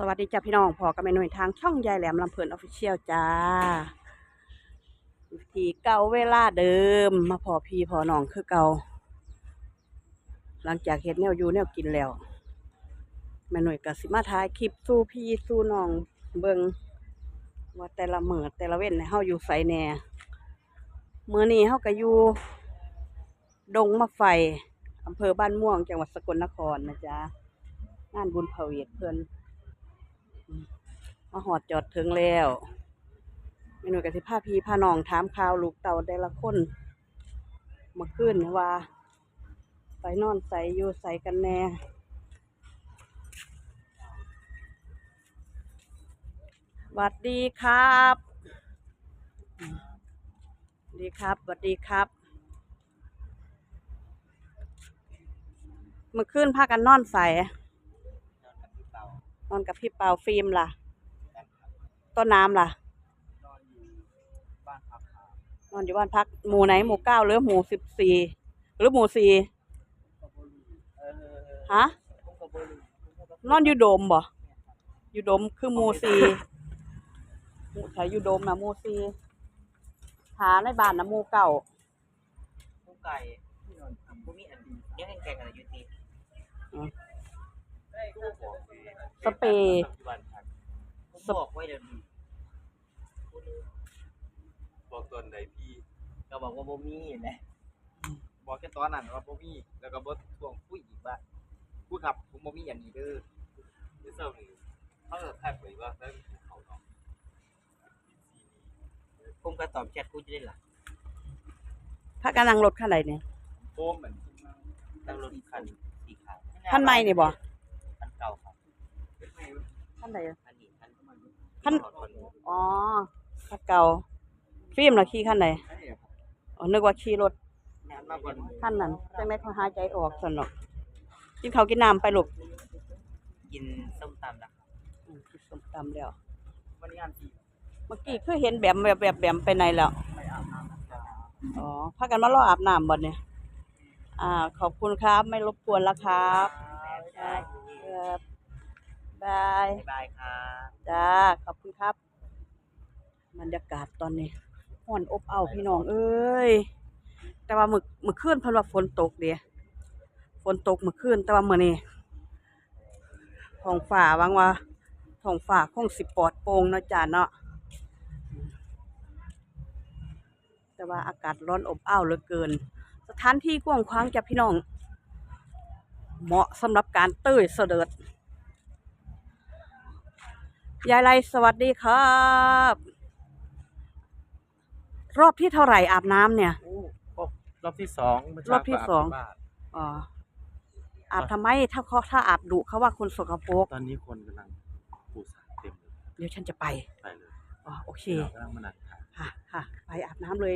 สวัสดีจ้าพี่น้องพอกับแม่หน่วยทางช่องยายแหลมลำเพลินออฟฟิเชียลจ้าทีเก่าเวลาเดิม มาพอพี่พอน้องคือเก่าหลังจากเฮ็ดแนวอยู่แนวกินแล้วแม่หน่วยก็สิมาถ่ายคลิปสู้พี่สู้น้องเบิงว่าแต่ละเมือแต่ละเว้นเนี่ยเฮาอยู่ไสแหน่มื้อนี้เฮาก็อยู่ดงมะไฟอำเภอบ้านม่วงจังหวัดสกลนครนะจ๊ะงานบุญพระเวทเพิ่น มาหอดจอดถึงแล้วเมนูกะสิพาพี่พาน้องถามข่าวลูกเต่าแต่ละคนมาขึ้นว่า ไปนอนใสอยู่ใสกันแน่หวัดดีครับสวัสดีครับสวัสดีครับมื่อคืนพากันนอนใส่นอนกับพี่เปาฟิล์มล่ะ ต้นน้ำล่ะ นอนอยู่บ้านพักครับนอนอยู่บ้านพัก หมู่ไหน หมู่เก้าหรือหมู่สิบสี่หรือหมู่สี่กบบุรีเออฮะ ผมกบบุรีผมกบบุรีนอนอยู่โดมบ่อยู่โดมคือหมู่สี่หมู่ถ้าอยู่โดมนะหมู่สี่หาในบ้านนะหมู่เก้าผู้ไก่ที่นอนทำผู้มีอันดีเลี้ยังแกงอะไรอยู่ตีอืมได้กูบอกสเปรย์บ้านพักผมบอกไว้เดี๋ยวนี้กูรู้ บอกตอนไหนพี่ก็บอกว่าบ่มีนะบอกแค่ตอนนั้นว่าบ่มีแล้วก็บ่ทวงผู้อีกว่าผู้ขับผมบ่มีอันนี้เด้อไม่เศร้าหนึ่งเขาจะทักไปว่าถ้าเขาเนาะผมก็ตอบแชทกูจะได้ล่ะพากันนั่งรถคันใดเนี่ยโอมเหมือนนั่งรถคันสีขาวคันใหม่นี่บ่คันเก่าครับคันใดคันนี้คันคันอ๋อคันเก่า ฟิล์มล่ะขี่คันใดอ๋อนึกว่าขี่รถงานมากกว่าคันนั้นจังได๋เขาหายใจออกซั่นเนาะกินข้าวกินน้ำไปลูกกินส้มตำนะครับอืมกินส้มตำแล้ว วันนี้งานสี่เมื่อกี้คือเห็นแบมแบบแบบแบมไปไหนแล้ว ไปอาบน้ำนะครับอ๋อพากันมารออาบน้ำบ่เนี่ยอ่า ขอบคุณครับ ไม่รบกวนแล้วครับครับบาย บ๊ายบายครับ จ้า ขอบคุณครับ บรรยากาศตอนนี้ ห้อนอบอ้าวพี่น้องเอ้ยแต่ว่ามึกมึกคืนเพิ่นว่าฝนตกเดียฝนตกเมื่อคืนแต่ว่าเมื้อนี้ท้องฟ้าวังว่าท้องฟ้าคงสิปอดโป่งเนาะจ้าเนาะแต่ว่าอากาศร้อนอบอ้าวเหลือเกิน สถานที่กว้างขวางจ้ะพี่น้อง เหมาะสำหรับการเต้ยเสด็จยายไรสวัสดีครับ รอบที่เท่าไหร่อาบน้ำเนี่ยรอบที่สองเมื่เช้ารอบที่สองก็าบที่บ้านอ๋ออาบทำไมถ้าเขาถ้าอาบดุเขาว่าคนสกปรกตอนนี้คนกำลังปูสารเต็มเลยเดี๋ยวฉันจะไปไปเลยอ๋อโอเค เรากำลังมานั่งทานค่ะค่ะไปอาบน้ำเลย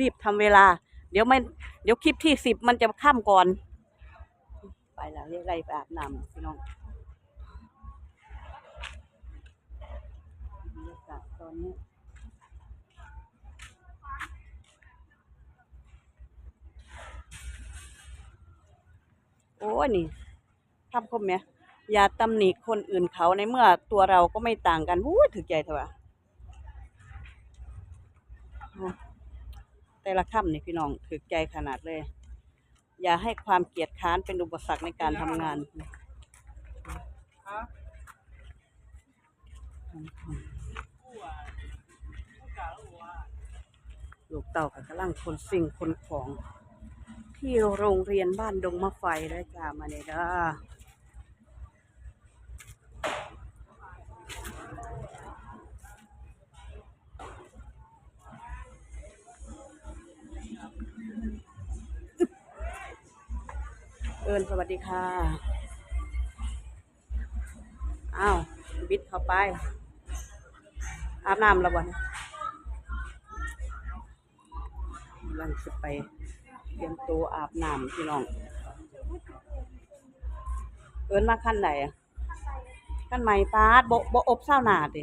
รีบๆทำเวลา เดี๋ยวไม่เดี๋ยวคลิปที่สิบมันจะข้ามก่อน ไปแล้วเรียกไรไปอาบน้ำพี่น้องบรรยากาศตอนนี้ ยนี่ทำคมเนี่ยอย่าตำหนิคนอื่นเขาในเมื่อตัวเราก็ไม่ต่างกันวู้ยถึกใจเถอะวะแต่ละค่ำนี่พี่น้องถึกใจขนาดเลย อย่าให้ความเกียดค้านเป็นอุปสรรคในการทำงานลูกเต่ากับกำลังคนสิ่งคนของ ที่โรงเรียนบ้านดงมะไฟได้จ้ามาเนี่ยเด้อเอิญสวัสดีค่ะ อ้าว บิดเข้าไป อาบน้ำแล้วบ่เนี่ยกำลังจะไป รียมตัวอาบน้ำพี่น้อง เอินมาขั้นไหนขั้นใหม่ปาดโบโบอบเศร้าหนาดิ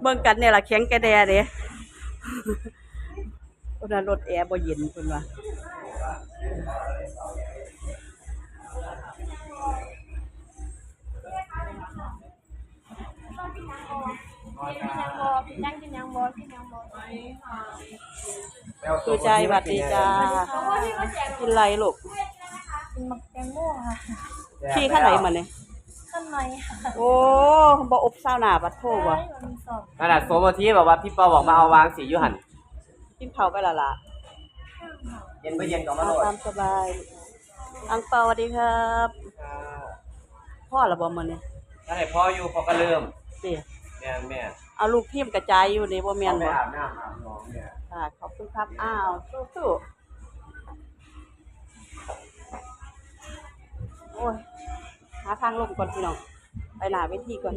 เบิ่งกันเนี่ยล่ะแข็งแกแดเด้คนรถแอร์บ่เย็นคนว่าเพิ่นว่าดูใจหวัดดีจ้ากินไรลูกเป็นมักแตงโมค่ะขี่ข้างไหนมาเนี่ยข้างในค่ะโอ้บ่อบซาวหนาบัดโทบ่ใช่มันมีสองขนาดโฟมที่แบบว่าพี่ปอบอกมาเอาวางสีอยู่หันกินเผาวไปและล่ะเย็นไปเย็นกับมาเอาโหลดตามสบาย อังเปาสวัสดีครับพ่อละบ่มื้อนี้ถ้าให้พ่ออยู่พ่อก็เริ่มสิแม่แม่ เอาลูกทีมกระจายอยู่นี่บ่แม่นไปบ่อาบน้ำอาบน้องเนี่ยค่ะขอบคุณครับ อ้าวสู้ๆโอ้ย หาทางลงก่อนพี่น้อง ไปหน้าเวทีก่อน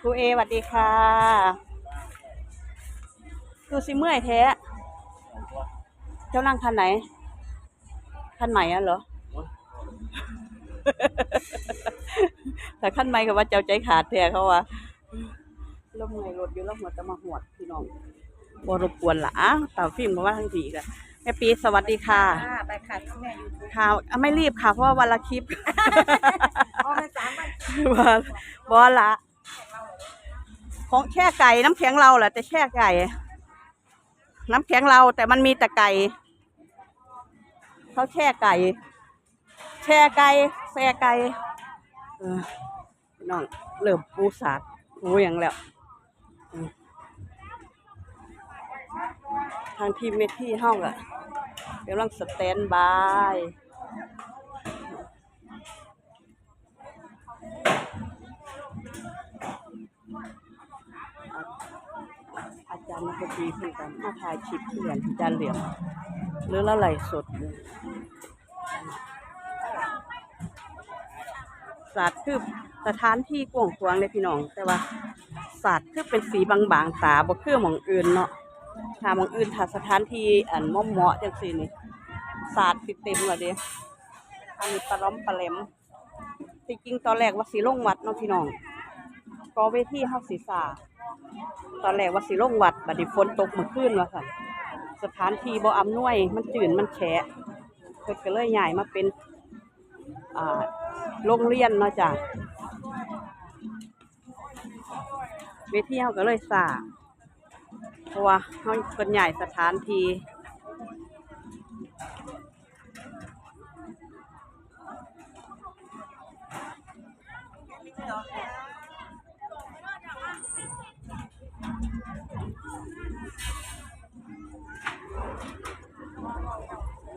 ครูเอสวัสดีค่ะดูสิเมื่อยแท้ เจ้านั่งคันไหน คันใหม่อะเหรอ แต่ขั้นไม่ก็ว่าเจ้าใจขาดแท้เขาว่าลมไงรถอยู่แล้วหัวจะมาหวดพี่น้องบรบกวนละอ้าวเต่าฟิล์มก็ว่าทั้งทีกันแม่ปีสวัสดีค่ะค่ะไปค่ะแม่ยูทูบค่ะอะไม่รีบค่ะ เพราะว่าวันละคลิปอ๋อแม่สามวันว่าบอละของแช่ไก่น้ำแข็งเราแหละแต่แช่ไก่ น้ำแข็งเราแต่มันมีแต่ไก่เขาแช่ไก่ แช่ไก่แช่ไก่เออน้องเริ่มปูสาดหูอย่างแล้วทางทีมเมที่ห้องอะกำลังสแตนบายอาจารย์นักดนตรีเพื่อนกันมาถ่ายคลิปเพื่อนอาจารย์เหลี่ยมหรือละไหลสดเลย ศาสตร์คือสถานที่กว้างขวางเลยพี่น้อง แต่ว่าศาสตร์คือเป็นสีบางๆตาบ่คือหมองอื่นเนาะถ้ามองอื่นถ้าสถานที่อันม่อมเหมาะจังซี่นี่ศาสตร์สิเต็มและเด้อันนี้ปลาล้อมปลาแหลมที่จริงตอนแรกว่าสีลงวัดเนาะพี่น้องก็เวทีเฮาสีสาตอนแรกว่าสิลงวัดบัดนี้ฝนตกเมื่อคืนว่าซั่นสถานที่บ่อำนวย มันจืดมันแฉะเพิ่นก็เลยย้ายมาเป็นอ่า โรงเรียนเนาะจ้ะเวทีเฮาก็เลยสาเพราะว่าเฮาเพิ่นย้ายสถานที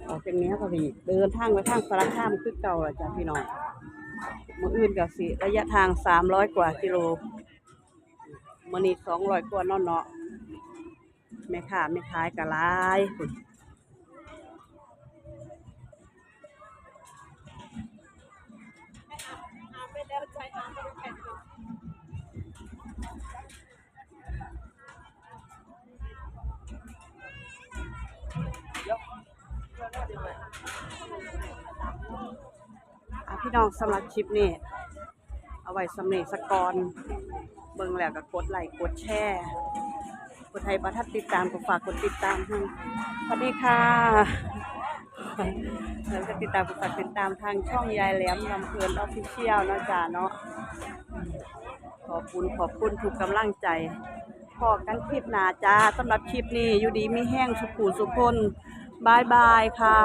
ออกจากนี้ก็สิเดินทางไปทางสารคามคือเก่าล่ะจ้ะพี่น้อง มืออื่นกับสิ ระยะทางสามร้อยกว่ากิโลมื้อนี้อยกว่าเนาะเนาะแม่ค้าแม่ขายก็หลาย พี่น้องสำหรับคลิปนี้ เอาไว้สำเร็จสกอนเบิ่งแล้วก็กดไลค์กดแชร์กดให้ประทัดติดตามก็ฝากกดติดตามให้สวัสดีค่ะแล้วก็ติดตามกดฝากติดตามทางช่องยายแหลมลำเพลินออฟฟิเชียลนะจ้าเนาะขอบคุณขอบคุณทุกกำลังใจพอกันคลิปหนาจ้าสำหรับคลิปนี้อยู่ดีมีแห้งสุขูสุคนบายบายค่ะ